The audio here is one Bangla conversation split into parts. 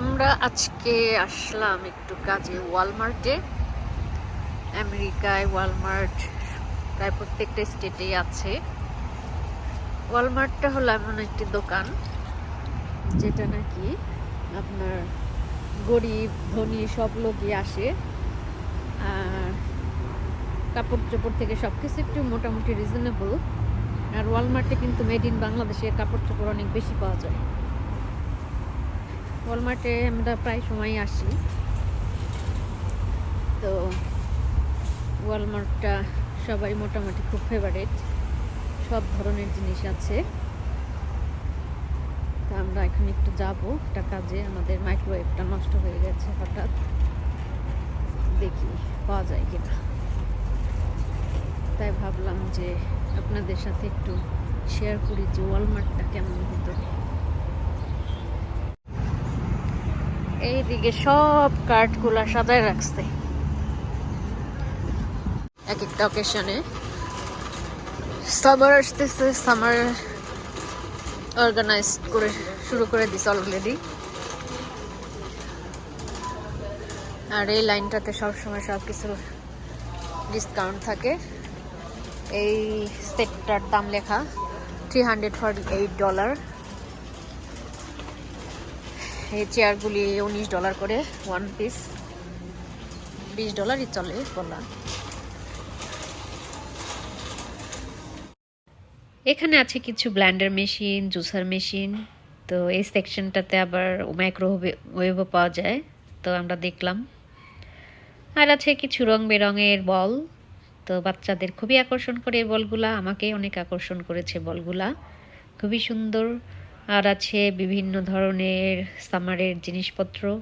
আমরা আজকে আসলাম একটু কাজে ওয়ালমার্টে, আমেরিকায় ওয়ালমার্ট, প্রায় প্রত্যেকটা স্টেটেই আছে। ওয়ালমার্টটা হলো এমন একটি দোকান, যেটা নাকি আপনার গরিব, ধনী সব লোকই আসে, আর কাপড় চোপড় থেকে সব কিছু একটু মোটামুটি রিজনেবল আর ওয়ালমার্টে কিন্তু মেড ইন বাংলাদেশে কাপড় চোপড় অনেক বেশি পাওয়া যায়। ওয়ালমার্টে আমরা প্রায় সময় আসি। তো ওয়ালমার্টটা সবাই মোটামুটি খুব ফেভারেট সব ধরনের জিনিস আছে। তা আমরা এখন একটু যাব একটা কাজে। আমাদের মাইক্রোওয়েভটা নষ্ট হয়ে গেছে হঠাৎ। দেখি পাওয়া যায় কিনা। তাই ভাবলাম যে আপনাদের সাথে একটু শেয়ার করি যে ওয়ালমার্টটা কেমন ভিতরে। এইদিকে সব কার্ডগুলা সাজায় রাখছে। এক একটা অকেশনে সামার আসতেছে সামার অর্গানাইজ করে শুরু করে দিছে অলরেডি আর এই লাইনটাতে সবসময় সব কিছু ডিসকাউন্ট থাকে। এই সেটটার দাম লেখা three hundred forty eight dollar এই চেয়ারগুলি উনিশ ডলার করে ওয়ান পিস বিশ ডলারই চলে বলা। এখানে আছে কিছু ব্ল্যান্ডার মেশিন জুসার মেশিন তো এই সেকশনটাতে আবার মাইক্রোওয়েভও পাওয়া যায়। তো আমরা দেখলাম। আর আছে কিছু রং বেরঙের বল। তো বাচ্চাদের খুবই আকর্ষণ করে এই বলগুলা। আমাকে অনেক আকর্ষণ করেছে বলগুলা। খুবই সুন্দর। আর আছে বিভিন্ন ধরনের সামারের জিনিসপত্র।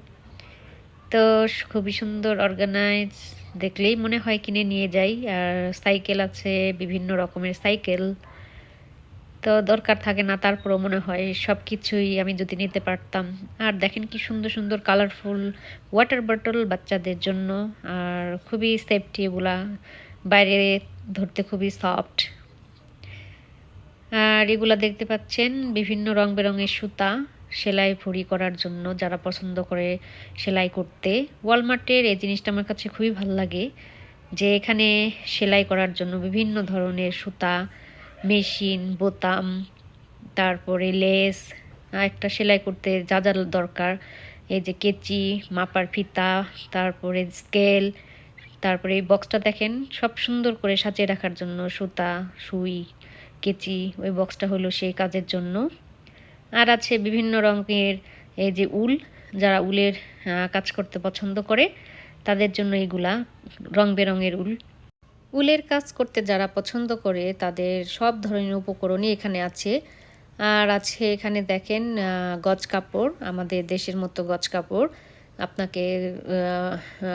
তো খুবই সুন্দর অর্গানাইজ দেখলেই মনে হয় কিনে নিয়ে যাই। আর সাইকেল আছে, বিভিন্ন রকমের সাইকেল। তো দরকার থাকে না, তারপরও মনে হয় সব কিছুই আমি যদি নিতে পারতাম। আর দেখেন কি সুন্দর সুন্দর কালারফুল ওয়াটার বটল বাচ্চাদের জন্য। আর খুবই সেফটি এগুলা। বাইরে ধরতে খুবই সফট আর এগুলা দেখতে পাচ্ছেন বিভিন্ন রং বেরঙের সুতা সেলাই ভুড়ি করার জন্য যারা পছন্দ করে সেলাই করতে। ওয়ালমার্টের এই জিনিসটা আমার কাছে খুবই ভালো লাগে যে এখানে সেলাই করার জন্য বিভিন্ন ধরনের সুতা, মেশিন, বোতাম, তারপরে লেস একটা সেলাই করতে যা যা দরকার। এই যে কেচি, মাপার ফিতা, তারপরে স্কেল, তারপরে এই বক্সটা দেখেন সব সুন্দর করে সাজিয়ে রাখার জন্য সুতা, সুই কেচি, ওই বক্সটা হলো সেই কাজের জন্য। আর আছে বিভিন্ন রঙের এই যে উল, যারা উলের কাজ করতে পছন্দ করে, তাদের জন্য এগুলা রং বেরঙের উল। উলের কাজ করতে যারা পছন্দ করে, তাদের সব ধরনের উপকরণই এখানে আছে। আর আছে এখানে দেখেন গজ কাপড়, আমাদের দেশের মতো গজ কাপড়। আপনাকে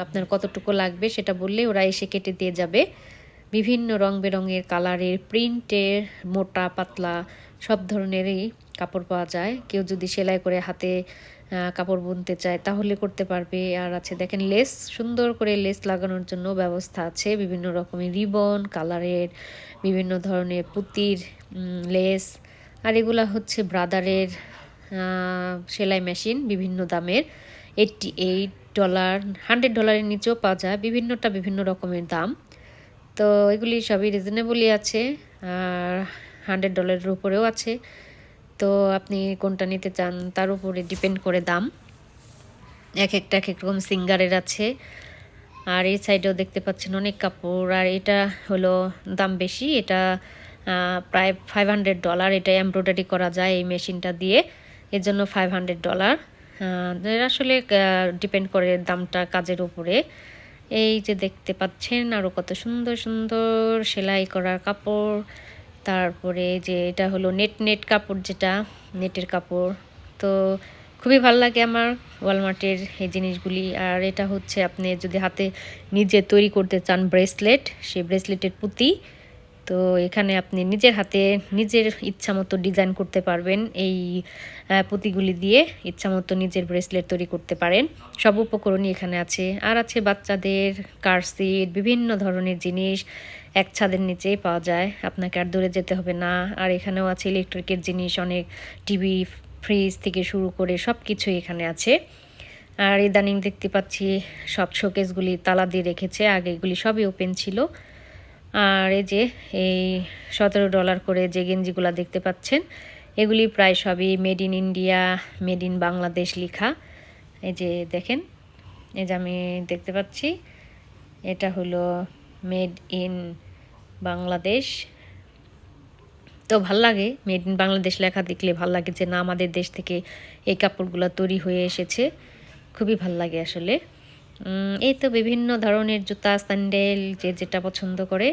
আপনার কতটুকু লাগবে সেটা বললে ওরা এসে কেটে দিয়ে যাবে। বিভিন্ন রং বেরঙের কালারের প্রিন্টের মোটা, পাতলা সব ধরনেরই কাপড় পাওয়া যায়। কেউ যদি সেলাই করে হাতে কাপড় বুনতে চায় তাহলে করতে পারবে। আর আছে দেখেন লেস, সুন্দর করে লেস লাগানোর জন্য ব্যবস্থা আছে। বিভিন্ন রকমের রিবন, কালারের বিভিন্ন ধরনের পুতির লেস। আর এগুলা হচ্ছে ব্রাদারের সেলাই মেশিন বিভিন্ন দামের। এইটটি এইট ডলার, হান্ড্রেড ডলারের নিচেও পাওয়া যায়। বিভিন্নটা বিভিন্ন রকমের দাম। তো এগুলি সবই রিজনেবলই আছে, আর হান্ড্রেড ডলারের উপরেও আছে। তো আপনি কোনটা নিতে চান তার উপরে ডিপেন্ড করে দাম। এক একটা, এক এক রকম সিঙ্গারের আছে। আর এই সাইডেও দেখতে পাচ্ছেন অনেক কাপড়, আর এটা হলো দাম বেশি। এটা প্রায় ফাইভ হান্ড্রেড ডলার এটা এমব্রয়ডারি করা যায় এই মেশিনটা দিয়ে। এর জন্য ফাইভ হান্ড্রেড ডলার আসলে ডিপেন্ড করে দামটা কাজের উপরে। এই যে দেখতে পাচ্ছেন আরও কত সুন্দর সুন্দর সেলাই করার কাপড়। তারপরে যে এটা হলো নেট নেট কাপড় যেটা নেটের কাপড়। তো খুবই ভালো লাগে আমার ওয়ালমার্টের এই জিনিসগুলি। আর এটা হচ্ছে আপনি যদি হাতে নিজে তৈরি করতে চান ব্রেসলেট সেই ব্রেসলেটের পুঁতি তো এখানে আপনি নিজের হাতে নিজের ইচ্ছা মতো ডিজাইন করতে পারবেন। এই পুঁতিগুলি দিয়ে ইচ্ছা মতো নিজের ব্রেসলেট তৈরি করতে পারেন। সব উপকরণই এখানে আছে। আর আছে বাচ্চাদের কার সিট বিভিন্ন ধরনের জিনিস এক ছাদের নিচেই পাওয়া যায়। আপনাকে আর দূরে যেতে হবে না। আর এখানেও আছে ইলেকট্রিকের জিনিস অনেক টিভি ফ্রিজ থেকে শুরু করে সব কিছুই এখানে আছে। আর ইদানিং দেখতে পাচ্ছি সব শোকেসগুলি তালা দিয়ে রেখেছে। আগে এগুলি সবই ওপেন ছিল। আর এই যে এই সতেরো ডলার করে যে গেঞ্জিগুলো দেখতে পাচ্ছেন, এগুলি প্রায় সবই made in India made in Bangladesh লেখা। এই যে দেখেন, এই যে আমি দেখতে পাচ্ছি, এটা হলো মেড ইন বাংলাদেশ তো ভালো লাগে মেড ইন বাংলাদেশ লেখা দেখলে ভালো লাগে যে না আমাদের দেশ থেকে এই কাপড়গুলো তৈরি হয়ে এসেছে। খুবই ভালো লাগে আসলে। এই তো বিভিন্ন ধরনের জুতা, স্যান্ডেল, যে যেটা পছন্দ করে,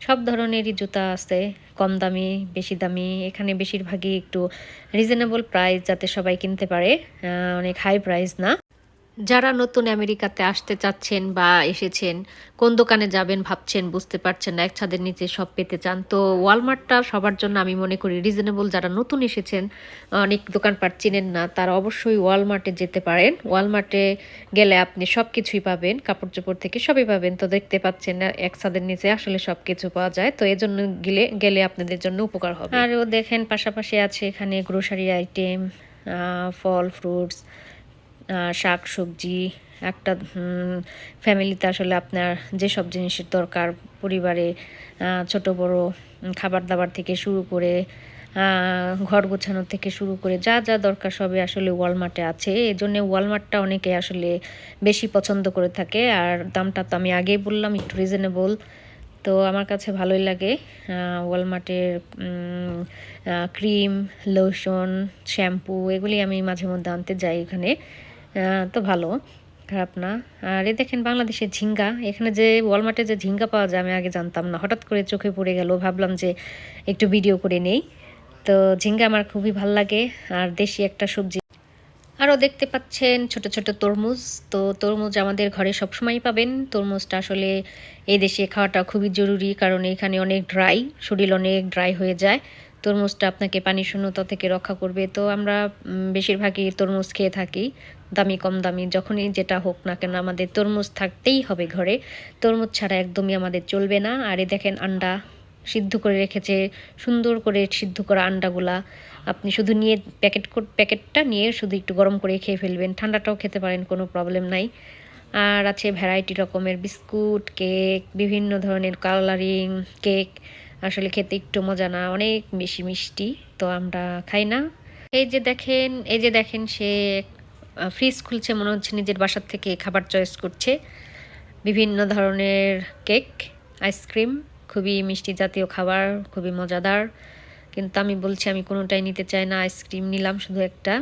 সব ধরনেরই জুতা আছে, কম দামি, বেশি দামি, এখানে বেশিরভাগই একটু রিজনেবল প্রাইস যাতে সবাই কিনতে পারে অনেক হাই প্রাইস না। যারা নতুন আমেরিকাতে আসতে চাচ্ছেন বা এসেছেন, কোন দোকানে যাবেন ভাবছেন বুঝতে পারছেন না এক ছাদের নিচে সব পেতে চান। তো ওয়ালমার্টটা সবার জন্য আমি মনে করি রিজনেবল যারা নতুন এসেছেন, অনেক দোকানপাট চিনেন না, তারা অবশ্যই ওয়ালমার্টে যেতে পারেন। ওয়ালমার্টে গেলে আপনি সব কিছুই পাবেন কাপড় চোপড় থেকে সবই পাবেন। তো দেখতে পাচ্ছেন এক ছাদের নিচে আসলে সব কিছু পাওয়া যায়। তো এজন্য গেলে গেলে আপনাদের জন্য উপকার হবে। আরও দেখেন, পাশাপাশি আছে এখানে গ্রোসারি আইটেম ফল ফ্রুটস শাক, সবজি, একটা ফ্যামিলিতে আসলে আপনার যেসব জিনিসের দরকার, পরিবারে ছোট, বড় খাবার দাবার থেকে শুরু করে ঘর গোছানো থেকে শুরু করে যা যা দরকার সবই আসলে ওয়ালমার্টে আছে। এই জন্য ওয়ালমার্টটা অনেকে আসলে বেশি পছন্দ করে থাকে। আর দামটা তো আমি আগেই বললাম, একটু রিজনেবল তো আমার কাছে ভালোই লাগে ওয়ালমার্টের ক্রিম লোশন শ্যাম্পু এগুলি আমি মাঝে মধ্যে আনতে যাই এখানে। তো ভালো, খারাপ না। আর এই দেখেন বাংলাদেশের ঝিঙ্গা, এখানে যে ওয়ালমার্টে যে ঝিঙ্গা পাওয়া যায় আমি আগে জানতাম না। হঠাৎ করে চোখে পড়ে গেল, ভাবলাম যে একটু ভিডিও করে নেই। তো ঝিঙ্গা আমার খুবই ভালো লাগে, আর দেশি একটা সবজি। আরও দেখতে পাচ্ছেন ছোট ছোট তরমুজ। তো তরমুজ আমাদের ঘরে সবসময়ই পাবেন। তরমুজটা আসলে এই দেশে খাওয়াটা খুবই জরুরি, কারণ এখানে অনেক ড্রাই শরীর অনেক ড্রাই হয়ে যায়। তরমুজটা আপনাকে পানি শূন্যতা থেকে রক্ষা করবে। তো আমরা বেশিরভাগই তরমুজ খেয়ে থাকি, দামি কম দামি, যখনই যেটা হোক না কেন আমাদের তরমুজ থাকতেই হবে ঘরে। তরমুজ ছাড়া একদমই আমাদের চলবে না। আর এ দেখেন আন্ডা সিদ্ধ করে রেখেছে, সুন্দর করে সিদ্ধ করা আন্ডাগুলা। আপনি শুধু নিয়ে প্যাকেট প্যাকেটটা নিয়ে শুধু একটু গরম করে খেয়ে ফেলবেন, ঠান্ডাটাও খেতে পারেন, কোনো প্রবলেম নাই। আর আছে ভ্যারাইটি রকমের বিস্কুট, কেক, বিভিন্ন ধরনের কালারিং, কেক আসলে খেতে একটু মজা না, অনেক বেশি মিষ্টি, তো আমরা খাই না। এই যে দেখেন, এই যে দেখেন সে ফ্রিজ খুলছে মনে হচ্ছে নিজের বাসার থেকে খাবার চয়েস করছে। বিভিন্ন ধরনের কেক আইসক্রিম খুবই মিষ্টি জাতীয় খাবার, খুবই মজাদার। কিন্তু আমি বলছি, আমি কোনোটাই নিতে চাই না আইসক্রিম নিলাম শুধু একটা।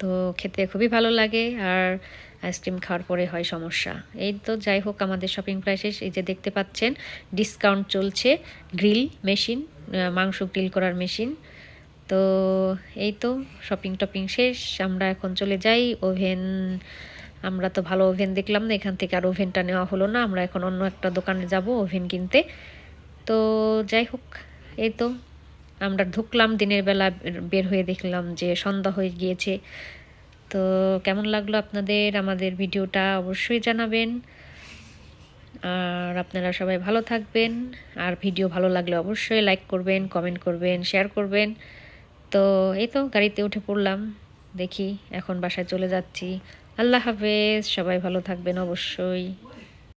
তো খেতে খুবই ভালো লাগে আর আইসক্রিম খাওয়ার পরে হয় সমস্যা। এই তো যাই হোক, আমাদের শপিং প্রাইসে এই যে দেখতে পাচ্ছেন ডিসকাউন্ট চলছে গ্রিল মেশিন মাংস গ্রিল করার মেশিন তো এই তো শপিং টপিং শেষ। আমরা এখন চলে যাই ওভেন আমরা তো ভালো ওভেন দেখলাম না, এখান থেকে আর ওভেনটা নেওয়া হলো না। আমরা এখন অন্য একটা দোকানে যাব ওভেন কিনতে। তো যাই হোক, এই তো। আমরা ঢুকলাম, দিনের বেলা বের হয়ে দেখলাম যে সন্ধ্যা হয়ে গিয়েছে। তো কেমন লাগল আপনাদের? আমাদের ভিডিওটা অবশ্যই জানাবেন। আর আপনারা সবাই ভালো থাকবেন। আর ভিডিও ভালো লাগলে অবশ্যই লাইক করবেন, কমেন্ট করবেন, শেয়ার করবেন। তো এই তো গাড়িতে উঠে পড়লাম। দেখি এখন বাসায় চলে যাচ্ছি। আল্লাহ হাফেজ। সবাই ভালো থাকবেন অবশ্যই।